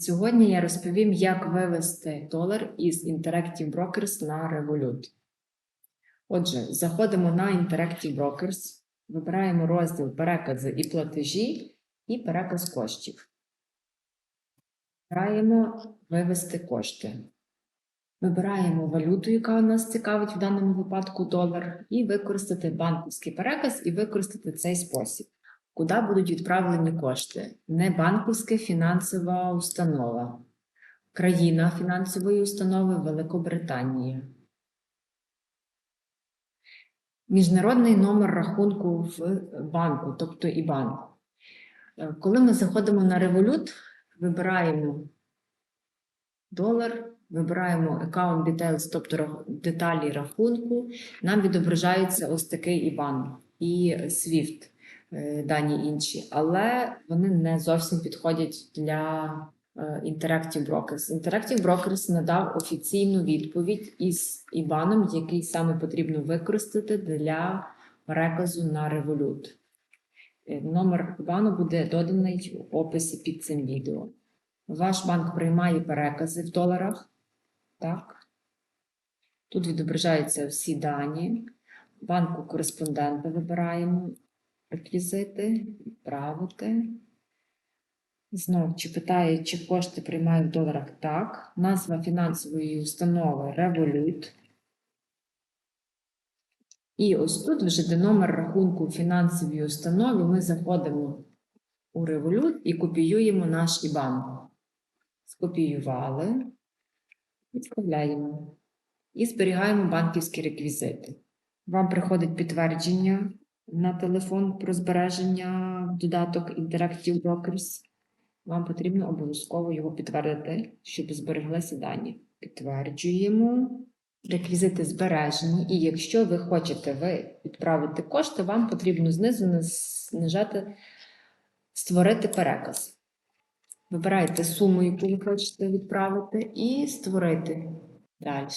Сьогодні я розповім, як вивести долар із Interactive Brokers на Revolut. Отже, заходимо на Interactive Brokers, вибираємо розділ перекази і платежі і переказ коштів. Вибираємо вивести кошти. Вибираємо валюту, яка нас цікавить в даному випадку долар, і використати банківський переказ і використати цей спосіб. Куди будуть відправлені кошти? Не банківська фінансова установа, країна фінансової установи Великобританія. Міжнародний номер рахунку в банку, тобто ІБАН. Е, Коли ми заходимо на Revolut, вибираємо долар, вибираємо Account Details, тобто деталі рахунку, нам відображається ось такий ІБАН і SWIFT дані інші, але вони не зовсім підходять для е, Interactive Brokers. Interactive Brokers надав офіційну відповідь із IBAN, який саме потрібно використати для переказу на Revolut. Е, Номер IBAN буде доданий в описі під цим відео. Ваш банк приймає перекази в доларах. Так. Тут відображаються всі дані. Банку кореспондента вибираємо реквізити, відправити. Знову, чи питає, чи кошти приймають в доларах? Так. Назва фінансової установи Revolut. І ось тут вже де номер рахунку фінансової установи ми заходимо у Revolut і копіюємо наш IBAN. Скопіювали, відправляємо і зберігаємо банківські реквізити. Вам приходить підтвердження на телефон про збереження додаток Interactive Brokers. Вам потрібно обов'язково його підтвердити, щоб збереглися дані. Підтверджуємо. Реквізити збережені, і якщо ви хочете ви відправити кошти, вам потрібно знизу нажати Створити переказ. Вибираєте суму, яку ви хочете відправити, і створити. Далі.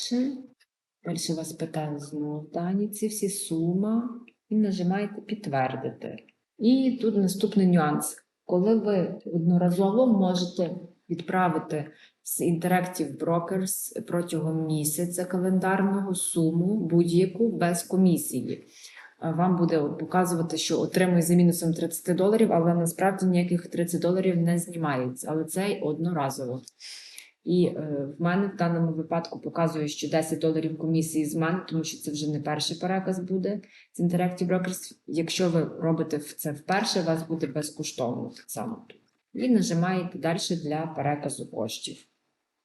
Далі вас питає знову дані, ці всі сума, і нажимаєте підтвердити. І тут наступний нюанс. Коли ви одноразово можете відправити з Interactive Brokers протягом місяця календарного суму будь-яку без комісії. Вам буде показувати, що отримує за мінусом 30 доларів, але насправді ніяких 30 доларів не знімається, але це одноразово. І е, в мене в даному випадку показує, що 10 доларів комісії з мене, тому що це вже не перший переказ буде з Interactive Brokers. Якщо ви робите це вперше, у вас буде безкоштовно так само. І нажимаєте далі для переказу коштів.